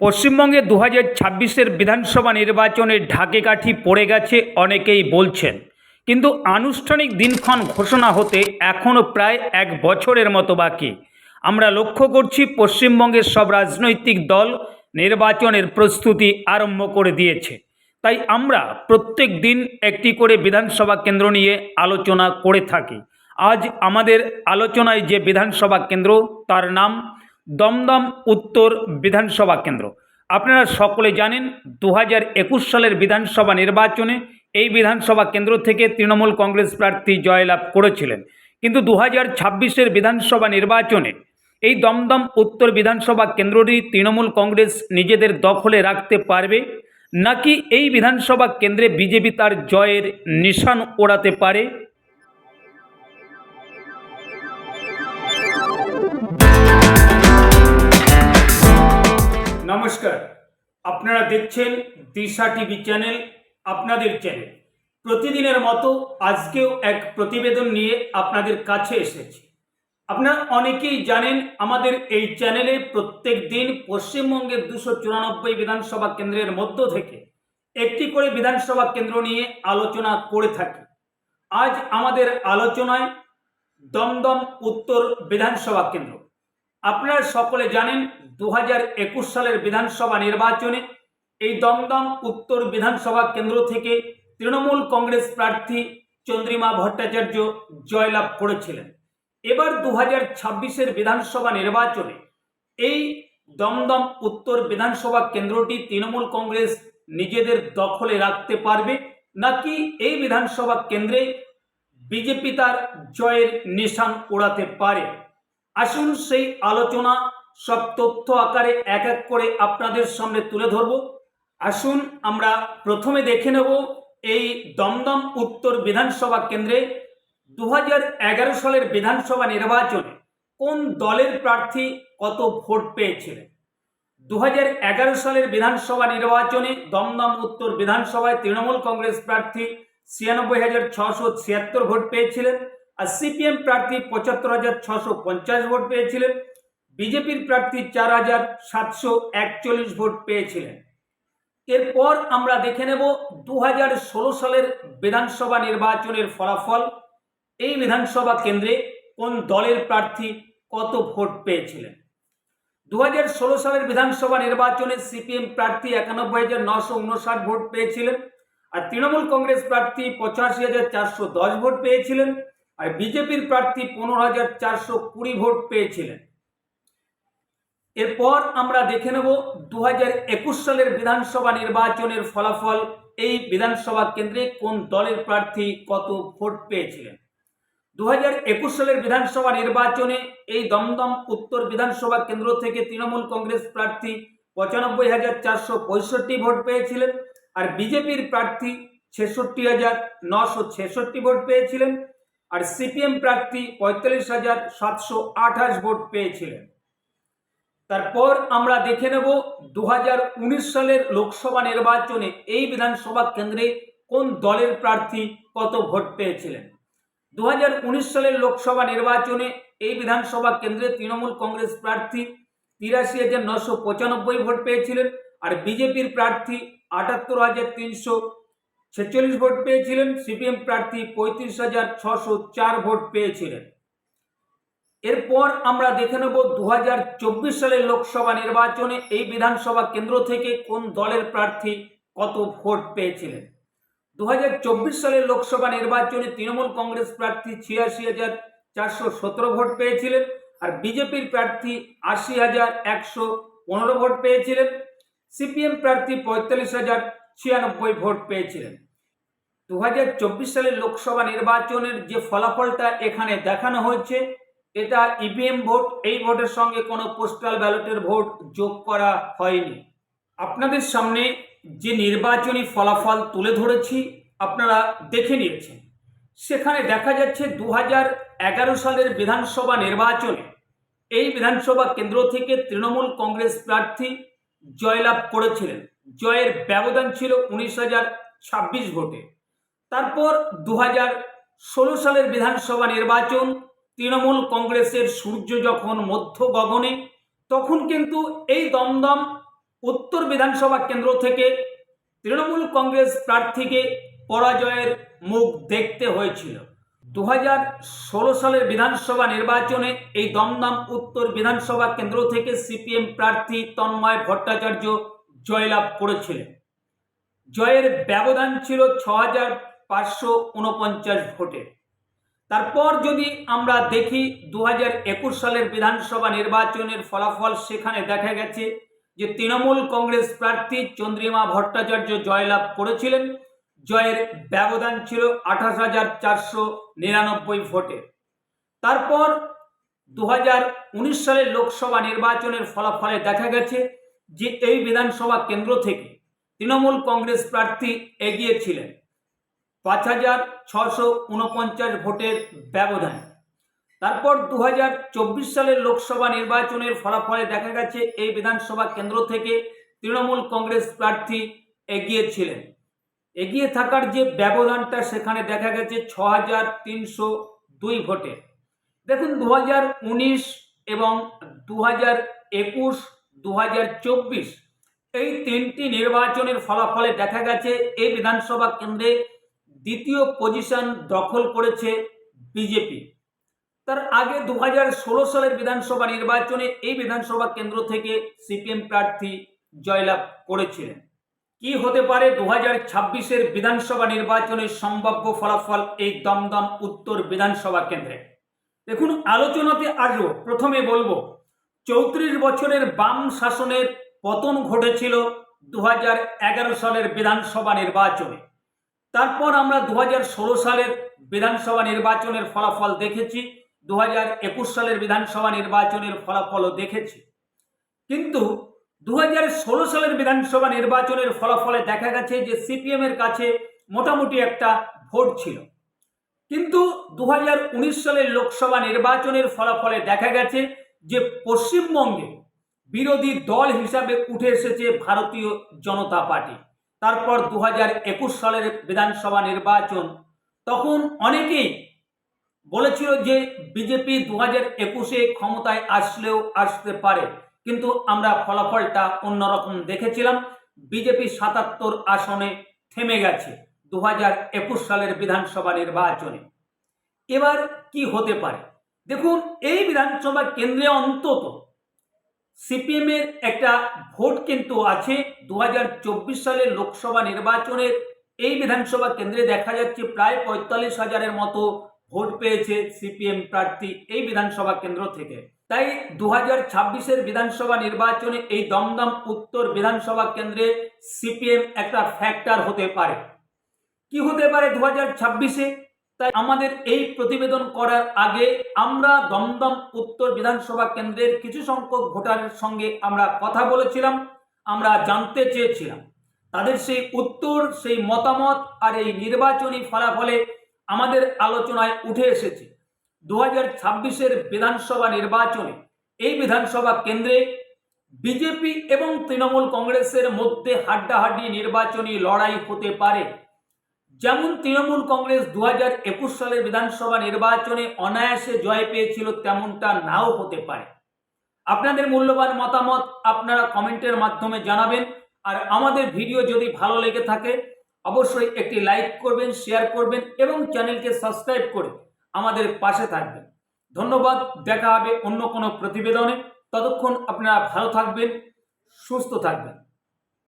পশ্চিমবঙ্গে দু হাজার ছাব্বিশের বিধানসভা নির্বাচনে ঢাকে কাঠি পড়ে গেছে অনেকেই বলছেন। কিন্তু আনুষ্ঠানিক দিনক্ষণ ঘোষণা হতে এখনও প্রায় এক বছরের মতো বাকি। আমরা লক্ষ্য করছি পশ্চিমবঙ্গের সব রাজনৈতিক দল নির্বাচনের প্রস্তুতি আরম্ভ করে দিয়েছে। তাই আমরা প্রত্যেক দিন একটি করে বিধানসভা কেন্দ্র নিয়ে আলোচনা করে থাকি। আজ আমাদের আলোচনায় যে বিধানসভা কেন্দ্র, তার নাম দমদম উত্তর বিধানসভা কেন্দ্র। আপনারা সকলে জানেন দু একুশ সালের বিধানসভা নির্বাচনে এই বিধানসভা কেন্দ্র থেকে তৃণমূল কংগ্রেস প্রার্থী জয়লাভ করেছিলেন। কিন্তু দু হাজার বিধানসভা নির্বাচনে এই দমদম উত্তর বিধানসভা কেন্দ্রটি তৃণমূল কংগ্রেস নিজেদের দখলে রাখতে পারবে, নাকি এই বিধানসভা কেন্দ্রে বিজেপি তার জয়ের নিশান ওড়াতে পারে? নমস্কার। আপনারা দেখছেন দিশা টিভি চ্যানেল, আপনাদের চ্যানেল। প্রতিদিনের মতো আজকেও এক প্রতিবেদন নিয়ে আপনাদের কাছে এসেছি। আপনারা অনেকেই জানেন আমাদের এই চ্যানেলে প্রত্যেক দিন পশ্চিমবঙ্গের দুশো চুরানব্বই বিধানসভা কেন্দ্রের মধ্য থেকে একটি করে বিধানসভা কেন্দ্র নিয়ে আলোচনা করে থাকি। আজ আমাদের আলোচনায় দমদম উত্তর বিধানসভা কেন্দ্র। আপনারা সকলে জানেন দু সালের বিধানসভা নির্বাচনে এই দমদম উত্তর বিধানসভা কেন্দ্র থেকে তৃণমূল কংগ্রেস প্রার্থী চন্দ্রিমা ভট্টাচার্য জয়লাভ করেছিলেন। এবার দু হাজার বিধানসভা নির্বাচনে এই দমদম উত্তর বিধানসভা কেন্দ্রটি তৃণমূল কংগ্রেস নিজেদের দখলে রাখতে পারবে নাকি এই বিধানসভা কেন্দ্রে বিজেপি তার জয়ের নিশান ওড়াতে পারে? আসুন সেই আলোচনা, সব তথ্য আকারে এক এক করে আপনাদের সামনে তুলে ধরব। আসুন আমরা প্রথমে দেখে নেব এই দমদম উত্তর বিধানসভা কেন্দ্রে দু সালের বিধানসভা নির্বাচনে কোন দলের প্রার্থী কত ভোট পেয়েছিলেন? দু সালের বিধানসভা নির্বাচনে দমদম উত্তর বিধানসভায় তৃণমূল কংগ্রেস প্রার্থী ছিয়ানব্বই হাজার ছশো ছিয়াত্তর ভোট পেয়েছিলেন। আর সিপিএম প্রার্থী পঁচাত্তর হাজার ছশো পঞ্চাশ ভোট পেয়েছিলেন। বিজেপির প্রার্থী চার হাজার সাতশো একচল্লিশ ভোট পেয়েছিলেন। এরপর আমরা দেখে নেব দু হাজার ষোলো সালের বিধানসভা নির্বাচনের ফলাফল। এই বিধানসভা কেন্দ্রে কোন দলের প্রার্থী কত ভোট পেয়েছিলেন? দু হাজার ষোলো সালের বিধানসভা নির্বাচনে সিপিএম প্রার্থী একানব্বই হাজার নশো উনষাট ভোট পেয়েছিলেন। আর তৃণমূল কংগ্রেস প্রার্থী পঁচাশি হাজার চারশো দশ ভোট পেয়েছিলেন। আর বিজেপির প্রার্থী পনেরো হাজার চারশো কুড়ি ভোট পেয়েছিলেন। এরপর আমরা দেখে নেব দু হাজার একুশ সালের বিধানসভা নির্বাচনের ফলাফল। এই বিধানসভা কেন্দ্রে কোন দলের প্রার্থী কত ভোট পেয়েছিলেন? দু হাজার একুশ সালের বিধানসভা নির্বাচনে এই দমদম উত্তর বিধানসভা কেন্দ্র থেকে তৃণমূল কংগ্রেস প্রার্থী পঁচানব্বই হাজার চারশো পঁয়ষট্টি ভোট পেয়েছিলেন। আর বিজেপির প্রার্থী ছেষট্টি হাজার নশো ছেষট্টি ভোট পেয়েছিলেন। আর সিপিএম প্রার্থী পঁয়তাল্লিশ হাজার সাতশো আঠাশ ভোট পেয়েছিলেন। তারপর আমরা দেখে নেব দু হাজার উনিশ সালের লোকসভা নির্বাচনে এই বিধানসভা কেন্দ্রে কোন দলের প্রার্থী কত ভোট পেয়েছিলেন। দু হাজার উনিশ সালের লোকসভা নির্বাচনে এই বিধানসভা কেন্দ্রে তৃণমূল কংগ্রেস প্রার্থী তিরাশি হাজার নশো পঁচানব্বই ভোট পেয়েছিলেন আর বিজেপির প্রার্থী আটাত্তর হাজার তিনশো ছেচল্লিশ ভোট পেয়েছিলেন, সিপিএম প্রার্থী পঁয়ত্রিশ হাজার ছশো চার ভোট পেয়েছিলেন। এরপর আমরা দেখে নেব দু হাজার চব্বিশ সালের লোকসভা নির্বাচনে এই বিধানসভা কেন্দ্র থেকে কোন দলের প্রার্থী কত ভোট পেয়েছিলেন। দু হাজার চব্বিশ সালের লোকসভা নির্বাচনে তৃণমূল কংগ্রেস প্রার্থী ছিয়াশি হাজার চারশো সতেরো ভোট পেয়েছিলেন আর বিজেপির প্রার্থী আশি হাজার একশো পনেরো ভোট পেয়েছিলেন। সিপিএম প্রার্থী পঁয়তাল্লিশ হাজার ছিয়ানব্বই ভোট পেয়েছিলেন। দু হাজার চব্বিশ সালের লোকসভা নির্বাচনের যে ফলাফলটা এখানে দেখানো হয়েছে, এটা ইভিএম ভোট, এই ভোটের সঙ্গে কোনো পোস্টাল ব্যালটের ভোট যোগ করা হয়নি। আপনাদের সামনে যে নির্বাচনী ফলাফল তুলে ধরেছি, আপনারা দেখে নিয়েছেন। সেখানে দেখা যাচ্ছে দু সালের বিধানসভা নির্বাচনে, এই বিধানসভা কেন্দ্র থেকে তৃণমূল কংগ্রেস প্রার্থী জয়লাভ করেছিলেন। জয়ের ব্যবধান ছিল উনিশ হাজার ছাব্বিশ ভোটে। তারপর দু ষোলো সালের বিধানসভা নির্বাচন, তৃণমূল কংগ্রেসের সূর্য যখন মধ্য গগনে, তখন কিন্তু এই দমদম উত্তর বিধানসভা কেন্দ্র থেকে তৃণমূল কংগ্রেস প্রার্থীকে পরাজয়ের মুখ দেখতে হয়েছিল। দু সালের বিধানসভা নির্বাচনে এই দমদম উত্তর বিধানসভা কেন্দ্র থেকে সিপিএম প্রার্থী তন্ময় ভট্টাচার্য জয়লাভ করেছিলেন। জয়ের ব্যবধান ছিল ছ পাঁচশো উনপঞ্চাশ ভোটে। তারপর যদি আমরা দেখি দু সালের বিধানসভা নির্বাচনের ফলাফল, সেখানে দেখা গেছে যে তৃণমূল কংগ্রেস প্রার্থী চন্দ্রিমা ভট্টাচার্য জয়লাভ করেছিলেন। জয়ের ব্যবধান ছিল আঠাশ হাজার চারশো নিরানব্বই ভোটে। তারপর দু সালের লোকসভা নির্বাচনের ফলাফলে দেখা গেছে যে এই বিধানসভা কেন্দ্র থেকে তৃণমূল কংগ্রেস প্রার্থী এগিয়েছিলেন পাঁচ হাজার ছশো উনপঞ্চাশ ভোটের ব্যবধান। তারপর দু চব্বিশ সালের লোকসভা নির্বাচনের ফলাফলে দেখা গেছে, এই বিধানসভা কেন্দ্র থেকে তৃণমূল কংগ্রেস প্রার্থী এগিয়েছিলেন এগিয়ে থাকার যে ব্যবধানটা, সেখানে দেখা গেছে ছ হাজার তিনশো দুই ভোটে। দেখুন দু হাজার উনিশ এবং দু হাজার একুশ দু হাজার চব্বিশ, এই তিনটি নির্বাচনের ফলাফলে দেখা গেছে, এই বিধানসভা কেন্দ্রে দ্বিতীয় পজিশন দখল করেছে বিজেপি তার আগে দু সালের বিধানসভা নির্বাচনে এই বিধানসভা কেন্দ্র থেকে সিপিএম প্রার্থী জয়লাভ করেছিলেন। কি হতে পারে দু হাজার ছাব্বিশের বিধানসভা নির্বাচনের সম্ভাব্য ফলাফল এই দমদম উত্তর বিধানসভা কেন্দ্রে? দেখুন, আলোচনাতে আসব। প্রথমে বলব, চৌত্রিশ বছরের বাম শাসনের পতন ঘটেছিল দু হাজার এগারো সালের বিধানসভা নির্বাচনে। তারপর আমরা দু হাজার ষোলো সালের বিধানসভা নির্বাচনের ফলাফল দেখেছি, দু হাজার একুশ সালের বিধানসভা নির্বাচনের ফলাফলও দেখেছি। কিন্তু দু হাজার ষোলো সালের বিধানসভা নির্বাচনের ফলাফলে দেখা গেছে যে সিপিএম এর কাছে মোটামুটি একটা ভোট ছিল। কিন্তু দু হাজার উনিশ সালের লোকসভা নির্বাচনের ফলাফলে দেখা গেছে যে পশ্চিমবঙ্গে বিরোধী দল হিসাবে উঠে এসেছে ভারতীয় জনতা পার্টি। তারপর দু হাজার একুশ সালের বিধানসভা নির্বাচন, তখন অনেকেই বলেছিল যে বিজেপি দু হাজার একুশে ক্ষমতায় আসলেও আসতে পারে। কিন্তু আমরা ফলাফলটা অন্যরকম দেখেছিলাম। বিজেপি সাতাত্তর আসনে থেমে গেছে দু হাজার একুশ সালের বিধানসভা নির্বাচনে। এবার কি হতে পারে? দেখুন, এই বিধানসভা কেন্দ্রে অন্তত সিপিএমের একটা ভোট কিন্তু আছে। দু হাজার চব্বিশ সালের লোকসভা নির্বাচনের এই বিধানসভা কেন্দ্রে দেখা যাচ্ছে প্রায় পঁয়তাল্লিশ হাজারের মতো ভোট পেয়েছে সিপিএম প্রার্থী এই বিধানসভা কেন্দ্র থেকে। তাই দু হাজার বিধানসভা নির্বাচনে এই দমদম উত্তর বিধানসভা কেন্দ্রে সিপিএম একটা ফ্যাক্টর হতে পারে। কি হতে পারে দু হাজার ছাব্বিশে? তাই আমাদের এই প্রতিবেদন করার আগে আমরা দমদম উত্তর বিধানসভা কেন্দ্রের কিছু সংখ্যক ভোটারের সঙ্গে আমরা কথা বলেছিলাম, আমরা জানতে চেয়েছিলাম। তাদের সেই উত্তর, সেই মতামত আর এই নির্বাচনী ফলাফলে আমাদের আলোচনায় উঠে এসেছে। দু হাজার ছাব্বিশের বিধানসভা নির্বাচনে এই বিধানসভা কেন্দ্রে বিজেপি এবং তৃণমূল কংগ্রেসের মধ্যে হাড্ডাহাড্ডি নির্বাচনী লড়াই হতে পারে। যেমন তৃণমূল কংগ্রেস দু হাজার একুশ সালের বিধানসভা নির্বাচনে অনায়াসে জয় পেয়েছিল, তেমনটা নাও হতে পারে। আপনাদের মূল্যবান মতামত আপনারা কমেন্টের মাধ্যমে জানাবেন, আর আমাদের ভিডিও যদি ভালো লেগে থাকে, অবশ্যই একটি লাইক করবেন, শেয়ার করবেন, এবং চ্যানেলকে সাবস্ক্রাইব করে আমাদের পাশে থাকবেন। ধন্যবাদ, দেখা হবে অন্য কোনো প্রতিবেদনে। ততক্ষণ আপনারা ভালো থাকবেন, সুস্থ থাকবেন।